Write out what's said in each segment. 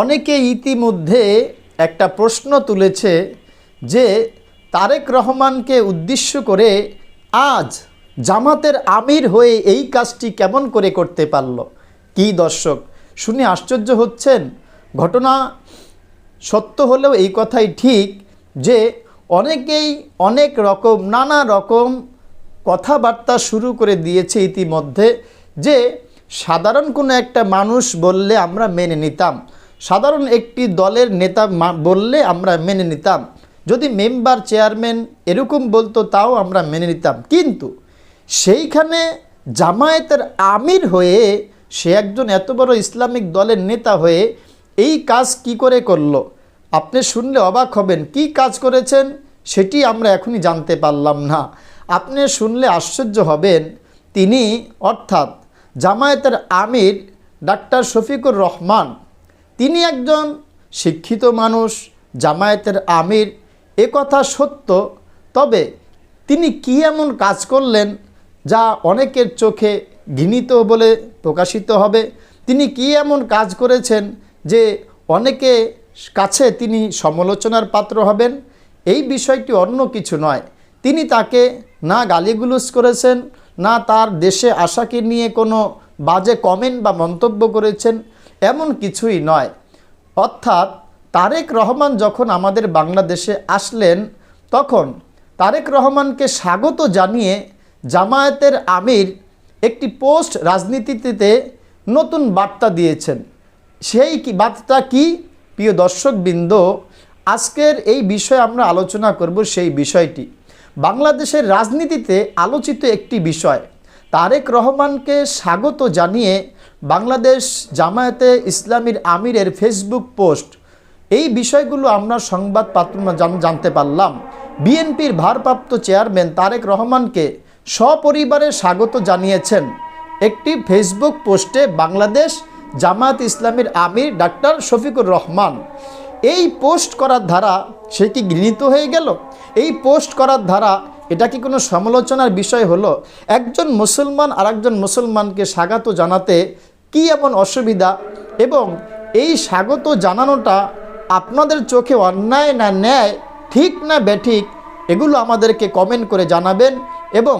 অনেকে ইতিমধ্যে একটা প্রশ্ন তুলেছে যে তারেক রহমানকে উদ্দেশ্য করে আজ জামাতের আমির হয়ে এই কাজটি কেমন করে করতে পারল? কি দর্শক, শুনে আশ্চর্য হচ্ছেন? ঘটনা সত্য হলেও এই কথাই ঠিক যে অনেকেই অনেক রকম, নানা রকম কথাবার্তা শুরু করে দিয়েছে ইতিমধ্যে যে সাধারণ কোনো একটা মানুষ বললে আমরা মেনে নিতাম। সাধারণ একটি দলের নেতা বললে আমরা মেনে নিতাম। যদি মেম্বার, চেয়ারম্যান এরকম বলতো, তাও আমরা মেনে নিতাম। কিন্তু সেইখানে জামায়াতের আমির হয়ে সে একজন এত বড় ইসলামিক দলের নেতা হয়ে এই কাজ কি করে করল? আপনি শুনলে অবাক হবেন, কি কাজ করেছেন? সেটি আমরা এখনই জানতে পারলাম না। আপনি শুনলে আশ্চর্য হবেন, তিনি অর্থাৎ জামায়াতের আমির ডাক্তার শফিকুর রহমান তিনি একজন শিক্ষিত মানুষ, জামায়াতের আমির, এ কথা সত্য। তবে তিনি কি এমন কাজ করলেন যা অনেকের চোখে ঘৃণিত বলে প্রকাশিত হবে? তিনি কি এমন কাজ করেছেন যে অনেকে কাছে তিনি সমালোচনার পাত্র হবেন? এই বিষয়টি অন্য কিছু নয়। তিনি তাকে না গালিগুলোজ করেছেন, না তার দেশে আশাকে নিয়ে কোনো বাজে কমেন্ট বা মন্তব্য করেছেন, এমন কিছুই নয়। অর্থাৎ তারেক রহমান যখন আমাদের বাংলাদেশে আসলেন, তখন তারেক রহমানকে স্বাগত জানিয়ে জামায়াতের আমির একটি পোস্ট রাজনীতিতে নতুন বার্তা দিয়েছেন। সেই কি, বার্তা কি? প্রিয় দর্শকবৃন্দ, আজকের এই বিষয়ে আমরা আলোচনা করব সেই বিষয়টি। বাংলাদেশের রাজনীতিতে আলোচিত একটি বিষয় তারেক রহমানকে স্বাগত জানিয়ে বাংলাদেশ জামায়াতে ইসলামীর আমিরের ফেসবুক পোস্ট। এই বিষয়গুলো আমরা সংবাদ জানতে পারলাম। বিএনপির ভারপ্রাপ্ত চেয়ারম্যান তারেক রহমানকে সপরিবারে স্বাগত জানিয়েছেন একটি ফেসবুক পোস্টে বাংলাদেশ জামায়াত ইসলামীর আমির ডাক্তার শফিকুর রহমান। এই পোস্ট করার ধারা সে কি ঘৃণিত হয়ে গেল? এই পোস্ট করার ধারা এটা কি কোনো সমালোচনার বিষয় হলো? একজন মুসলমান আর একজন মুসলমানকে স্বাগত জানাতে কি এমন অসুবিধা? এবং এই স্বাগত জানানোটা আপনাদের চোখে অন্যায় না ন্যায়? ঠিক না বেঠিক? এগুলো আমাদেরকে কমেন্ট করে জানাবেন এবং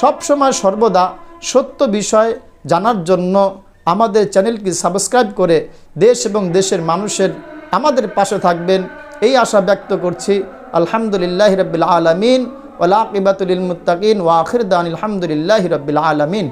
সবসময় সর্বদা সত্য বিষয় জানার জন্য আমাদের চ্যানেলকে সাবস্ক্রাইব করে দেশ এবং দেশের মানুষের আমাদের পাশে থাকবেন। এই আশা ব্যক্ত করছি। আলহামদুলিল্লাহ রবিল আলমিন। ওলাকিবাতুল মুতাকিন ওয়াখির দান আলহামদুলিল্লাহ রবিল আলমিন